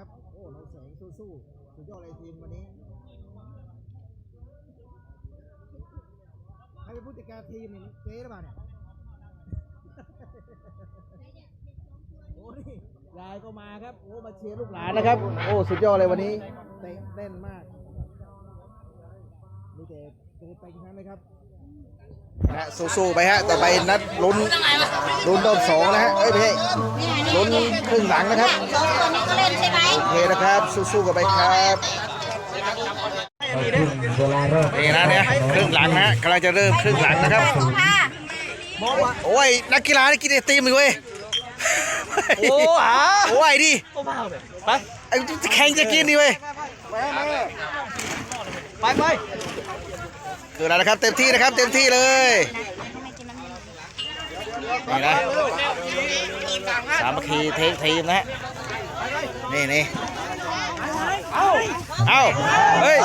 ครับ โอ้เราแสงสู้ๆสุดยอดเลยทีมวันนี้ใครเป็นผู้จัดการทีมเนี่ยเจ๊หรือเปล่าเนี่ยโอ้นี่ยายก็มาครับโอ้มาเชียร์ลูกหลานนะครับ โอ้สุดยอดเลยวันนี้เตะเล่นมากมีแต่เตะไปทั้งนั้นเลยครับ นะสู้ๆไปฮะต่อไปนัดลุ้นลุ้นรอบสองนะฮะเอ้ยไม่ใช่ลุ้นครึ่งหลังนะครับสองคนนี้ก็เล่นใช่ไหมโอเคนะครับสู้ๆกันไปครับเวลาเริ่มนี่นะเนี่ยครึ่งหลังนะกำลังจะเริ่มครึ่งหลังนะครับค่ะโอ้ยนักกีฬาได้กินไอติมอีกเว้ยโอ้หาโอ้ยดิก็มาแบบไปไอ้แข่งจะกินดิเว้ยไปไป เกิดอะไรนะครับ เต็มที่นะครับ เต็มที่เลยนี่นะสามัคคีเทคทีมนะฮะนี่นี่เอ้าเฮ้ย